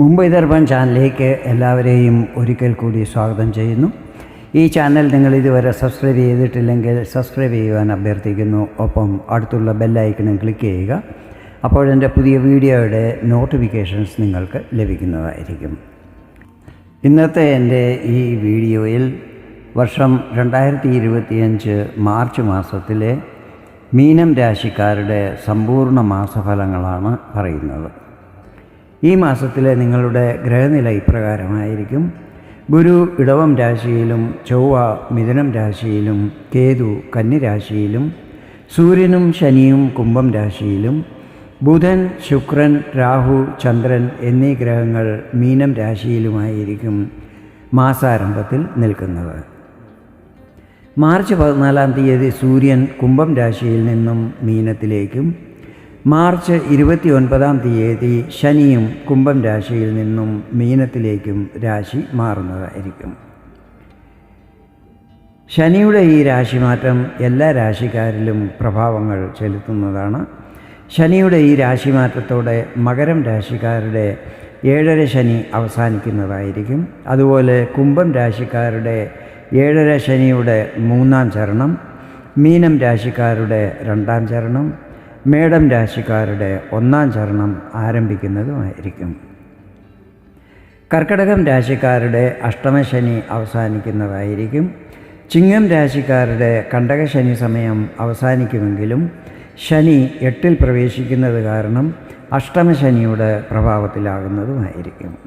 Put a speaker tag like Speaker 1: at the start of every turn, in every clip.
Speaker 1: മുംബൈ ദർപ്പൺ ചാനലിലേക്ക് എല്ലാവരെയും ഒരിക്കൽ കൂടി സ്വാഗതം ചെയ്യുന്നു. ഈ ചാനൽ നിങ്ങൾ ഇതുവരെ സബ്സ്ക്രൈബ് ചെയ്തിട്ടില്ലെങ്കിൽ സബ്സ്ക്രൈബ് ചെയ്യുവാൻ അഭ്യർത്ഥിക്കുന്നു. ഒപ്പം അടുത്തുള്ള ബെല്ലൈക്കണും ക്ലിക്ക് ചെയ്യുക. അപ്പോഴെന്റെ പുതിയ വീഡിയോയുടെ നോട്ടിഫിക്കേഷൻസ് നിങ്ങൾക്ക് ലഭിക്കുന്നതായിരിക്കും. ഇന്നത്തെ എന്റെ ഈ വീഡിയോയിൽ വർഷം രണ്ടായിരത്തി ഇരുപത്തിയഞ്ച് മാർച്ച് മാസത്തിലെ മീനം രാശിക്കാരുടെ സമ്പൂർണ മാസഫലങ്ങളാണ് പറയുന്നത്. ഈ മാസത്തിലെ നിങ്ങളുടെ ഗ്രഹനില ഇപ്രകാരമായിരിക്കും. ഗുരു ഇടവം രാശിയിലും ചൊവ്വ മിഥുനം രാശിയിലും കേതു കന്നിരാശിയിലും സൂര്യനും ശനിയും കുംഭം രാശിയിലും ബുധൻ ശുക്രൻ രാഹു ചന്ദ്രൻ എന്നീ ഗ്രഹങ്ങൾ മീനം രാശിയിലുമായിരിക്കും മാസാരംഭത്തിൽ നിൽക്കുന്നത്. മാർച്ച് പതിനാലാം തീയതി സൂര്യൻ കുംഭം രാശിയിൽ നിന്നും മീനത്തിലേക്കും മാർച്ച് ഇരുപത്തി ഒൻപതാം തീയതി ശനിയും കുംഭം രാശിയിൽ നിന്നും മീനത്തിലേക്കും രാശി മാറുന്നതായിരിക്കും. ശനിയുടെ ഈ രാശിമാറ്റം എല്ലാ രാശിക്കാരിലും പ്രഭാവങ്ങൾ ചെലുത്തുന്നതാണ്. ശനിയുടെ ഈ രാശിമാറ്റത്തോടെ മകരം രാശിക്കാരുടെ ഏഴര ശനി അവസാനിക്കുന്നതായിരിക്കും. അതുപോലെ കുംഭം രാശിക്കാരുടെ ഏഴര ശനിയുടെ മൂന്നാം ചരണം മീനം രാശിക്കാരുടെ രണ്ടാം ചരണം മേടം രാശിക്കാരുടെ ഒന്നാം ചരണം ആരംഭിക്കുന്നതുമായിരിക്കും. കർക്കടകം രാശിക്കാരുടെ അഷ്ടമശനി അവസാനിക്കുന്നതായിരിക്കും. ചിങ്ങം രാശിക്കാരുടെ കണ്ടകശനി സമയം അവസാനിക്കുമെങ്കിലും ശനി എട്ടിൽ പ്രവേശിക്കുന്നത് കാരണം അഷ്ടമശനിയുടെ പ്രഭാവത്തിലാകുന്നതുമായിരിക്കും.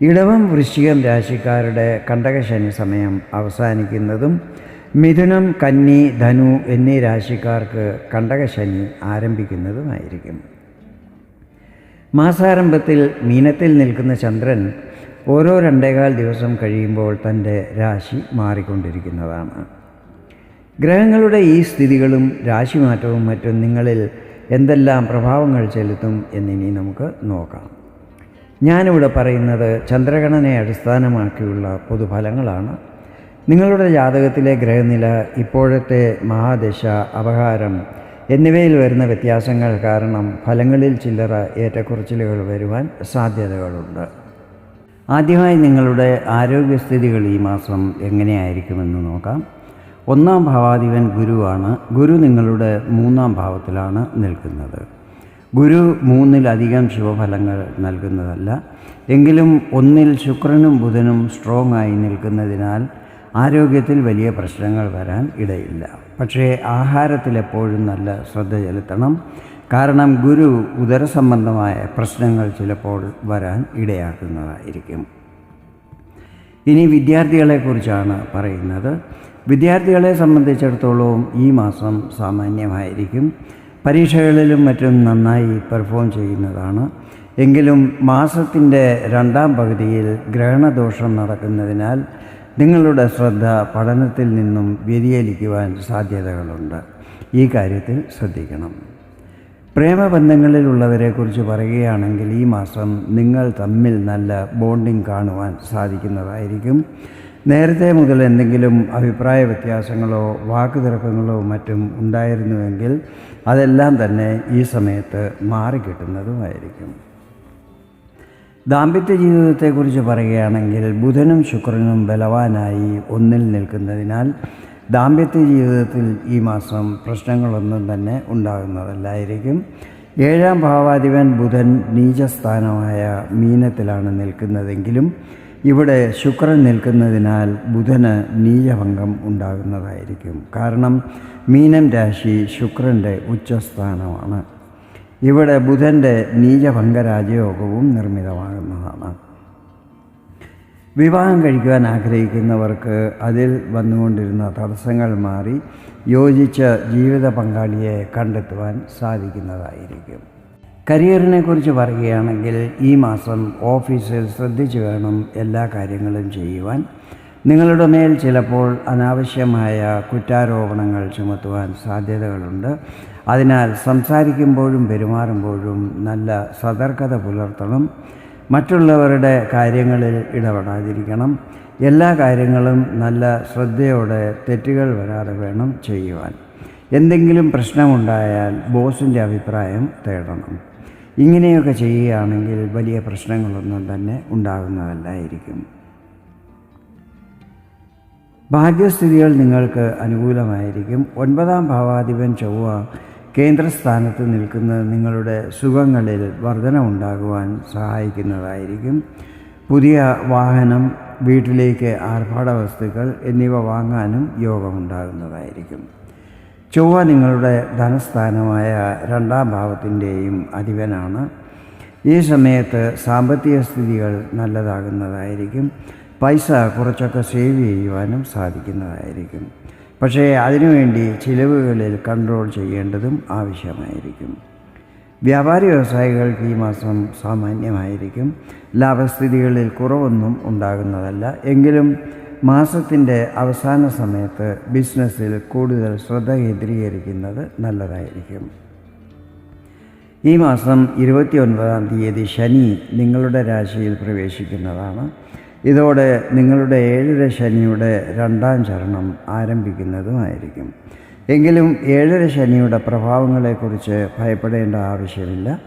Speaker 1: ഇടവം വൃശ്ചികം രാശിക്കാരുടെ കണ്ടകശനി സമയം അവസാനിക്കുന്നതും മിഥുനം കന്നി ധനു എന്നീ രാശിക്കാർക്ക് കണ്ടകശനി ആരംഭിക്കുന്നതുമായിരിക്കും. മാസാരംഭത്തിൽ മീനത്തിൽ നിൽക്കുന്ന ചന്ദ്രൻ ഓരോ രണ്ടേകാൽ ദിവസം കഴിയുമ്പോൾ തന്റെ രാശി മാറിക്കൊണ്ടിരിക്കുന്നതാണ്. ഗ്രഹങ്ങളുടെ ഈ സ്ഥിതികളും രാശിമാറ്റവും മറ്റും നിങ്ങളിൽ എന്തെല്ലാം പ്രഭാവങ്ങൾ ചെലുത്തും എന്നിനി നമുക്ക് നോക്കാം. ഞാനിവിടെ പറയുന്നത് ചന്ദ്രഗണനെ അടിസ്ഥാനമാക്കിയുള്ള പൊതുഫലങ്ങളാണ്. നിങ്ങളുടെ ജാതകത്തിലെ ഗ്രഹനില ഇപ്പോഴത്തെ മഹാദശ അപഹാരം എന്നിവയിൽ വരുന്ന വ്യത്യാസങ്ങൾ കാരണം ഫലങ്ങളിൽ ചില്ലറ ഏറ്റക്കുറച്ചിലുകൾ വരുവാൻ സാധ്യതകളുണ്ട്. ആദ്യമായി നിങ്ങളുടെ ആരോഗ്യസ്ഥിതികൾ ഈ മാസം എങ്ങനെയായിരിക്കുമെന്ന് നോക്കാം. ഒന്നാം ഭാവാധിപൻ ഗുരുവാണ് ഗുരു നിങ്ങളുടെ മൂന്നാം ഭാവത്തിലാണ് നിൽക്കുന്നത്. ഗുരു മൂന്നിലധികം ശുഭഫലങ്ങൾ നൽകുന്നതല്ല. എങ്കിലും ഒന്നിൽ ശുക്രനും ബുധനും സ്ട്രോങ് ആയി നിൽക്കുന്നതിനാൽ ആരോഗ്യത്തിൽ വലിയ പ്രശ്നങ്ങൾ വരാൻ ഇടയില്ല. പക്ഷേ ആഹാരത്തിലെപ്പോഴും നല്ല ശ്രദ്ധ ചെലുത്തണം. കാരണം ഗുരു ഉദരസംബന്ധമായ പ്രശ്നങ്ങൾ ചിലപ്പോൾ വരാൻ ഇടയാക്കുന്നതായിരിക്കും. ഇനി വിദ്യാർത്ഥികളെക്കുറിച്ചാണ് പറയുന്നത്. വിദ്യാർത്ഥികളെ സംബന്ധിച്ചിടത്തോളം ഈ മാസം സാമാന്യമായിരിക്കും. പരീക്ഷകളിലും മറ്റും നന്നായി പെർഫോം ചെയ്യുന്നതാണ്. എങ്കിലും മാസത്തിന്റെ രണ്ടാം പകുതിയിൽ ഗ്രഹണദോഷം നടക്കുന്നതിനാൽ നിങ്ങളുടെ ശ്രദ്ധ പഠനത്തിൽ നിന്നും വ്യതിചലിക്കുവാൻ സാധ്യതകളുണ്ട്. ഈ കാര്യത്തിൽ ശ്രദ്ധിക്കണം. പ്രേമബന്ധങ്ങളിലുള്ളവരെക്കുറിച്ച് പറയുകയാണെങ്കിൽ ഈ മാസം നിങ്ങൾ തമ്മിൽ നല്ല ബോണ്ടിങ് കാണുവാൻ സാധിക്കുന്നതായിരിക്കും. നേരത്തെ മുതൽ എന്തെങ്കിലും അഭിപ്രായ വ്യത്യാസങ്ങളോ വാക്കുതർക്കങ്ങളോ മറ്റും ഉണ്ടായിരുന്നുവെങ്കിൽ അതെല്ലാം തന്നെ ഈ സമയത്ത് മാറിക്കിട്ടുന്നതുമായിരിക്കും. ദാമ്പത്യ ജീവിതത്തെക്കുറിച്ച് പറയുകയാണെങ്കിൽ ബുധനും ശുക്രനും ബലവാനായി ഒന്നിൽ നിൽക്കുന്നതിനാൽ ദാമ്പത്യ ജീവിതത്തിൽ ഈ മാസം പ്രശ്നങ്ങളൊന്നും തന്നെ ഉണ്ടാകുന്നതല്ലായിരിക്കും. ഏഴാം ഭാവാധിപൻ ബുധൻ നീചസ്ഥാനമായ മീനത്തിലാണ് നിൽക്കുന്നതെങ്കിലും ഇവിടെ ശുക്രൻ നിൽക്കുന്നതിനാൽ ബുധന് നീചഭംഗം ഉണ്ടാകുന്നതായിരിക്കും. കാരണം മീനം രാശി ശുക്രന്റെ ഉച്ചസ്ഥാനമാണ്. ഇവിടെ ബുധന്റെ നീചഭംഗ രാജയോഗവും നിർമ്മിതമാകുന്നതാണ്. വിവാഹം കഴിക്കുവാൻ ആഗ്രഹിക്കുന്നവർക്ക് അതിൽ വന്നുകൊണ്ടിരുന്ന തടസ്സങ്ങൾ മാറി യോജിച്ച ജീവിത പങ്കാളിയെ കണ്ടെത്തുവാൻ സാധിക്കുന്നതായിരിക്കും. കരിയറിനെക്കുറിച്ച് പറയുകയാണെങ്കിൽ ഈ മാസം ഓഫീസിൽ ശ്രദ്ധിച്ചു വേണം എല്ലാ കാര്യങ്ങളും ചെയ്യുവാൻ. നിങ്ങളുടെ മേൽ ചിലപ്പോൾ അനാവശ്യമായ കുറ്റാരോപണങ്ങൾ ചുമത്തുവാൻ സാധ്യതകളുണ്ട്. അതിനാൽ സംസാരിക്കുമ്പോഴും പെരുമാറുമ്പോഴും നല്ല സതർക്കത പുലർത്തണം. മറ്റുള്ളവരുടെ കാര്യങ്ങളിൽ ഇടപെടാതിരിക്കണം. എല്ലാ കാര്യങ്ങളും നല്ല ശ്രദ്ധയോടെ തെറ്റുകൾ വരാതെ വേണം ചെയ്യുവാൻ. എന്തെങ്കിലും പ്രശ്നമുണ്ടായാൽ ബോസിന്റെ അഭിപ്രായം തേടണം. ഇങ്ങനെയൊക്കെ ചെയ്യുകയാണെങ്കിൽ വലിയ പ്രശ്നങ്ങളൊന്നും തന്നെ ഉണ്ടാകുന്നതല്ലായിരിക്കും. ഭാഗ്യസ്ഥിതികൾ നിങ്ങൾക്ക് അനുകൂലമായിരിക്കും. ഒൻപതാം ഭാവാധിപൻ ചൊവ്വ കേന്ദ്രസ്ഥാനത്ത് നിൽക്കുന്നത് നിങ്ങളുടെ സുഖങ്ങളിൽ വർധന ഉണ്ടാകുവാൻ സഹായിക്കുന്നതായിരിക്കും. പുതിയ വാഹനം വീട്ടിലേക്ക് ആർഭാട വസ്തുക്കൾ എന്നിവ വാങ്ങാനും യോഗമുണ്ടാകുന്നതായിരിക്കും. ചൊവ്വ നിങ്ങളുടെ ധനസ്ഥാനമായ രണ്ടാം ഭാവത്തിന്റെയും അധിപനാണ്. ഈ സമയത്ത് സാമ്പത്തിക സ്ഥിതികൾ നല്ലതാകുന്നതായിരിക്കും. പൈസ കുറച്ചൊക്കെ സേവ് ചെയ്യുവാനും സാധിക്കുന്നതായിരിക്കും. പക്ഷേ അതിനുവേണ്ടി ചിലവുകളിൽ കൺട്രോൾ ചെയ്യേണ്ടതും ആവശ്യമായിരിക്കും. വ്യാപാരി വ്യവസായികൾക്ക് ഈ മാസം സാമാന്യമായിരിക്കും. ലാഭസ്ഥിതികളിൽ കുറവൊന്നും ഉണ്ടാകുന്നതല്ല. എങ്കിലും മാസത്തിന്റെ അവസാന സമയത്ത് ബിസിനസ്സിൽ കൂടുതൽ ശ്രദ്ധ കേന്ദ്രീകരിക്കുന്നത് നല്ലതായിരിക്കും. ഈ മാസം ഇരുപത്തി ഒൻപതാം തീയതി ശനി നിങ്ങളുടെ രാശിയിൽ പ്രവേശിക്കുന്നതാണ്. ഇതോടെ നിങ്ങളുടെ ഏഴര ശനിയുടെ രണ്ടാം ചരണം ആരംഭിക്കുന്നതുമായിരിക്കും. എങ്കിലും ഏഴര ശനിയുടെ പ്രഭാവങ്ങളെക്കുറിച്ച് ഭയപ്പെടേണ്ട ആവശ്യമില്ല.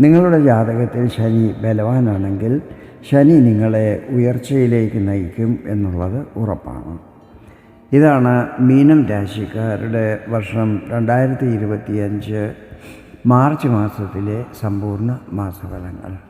Speaker 1: നിങ്ങളുടെ ജാതകത്തിൽ ശനി ബലവാനാണെങ്കിൽ ശനി നിങ്ങളെ ഉയർച്ചയിലേക്ക് നയിക്കും എന്നുള്ളത് ഉറപ്പാണ്. ഇതാണ് മീനം രാശിക്കാരുടെ വർഷം രണ്ടായിരത്തി ഇരുപത്തിയഞ്ച് മാർച്ച് മാസത്തിലെ സമ്പൂർണ മാസഫലങ്ങൾ.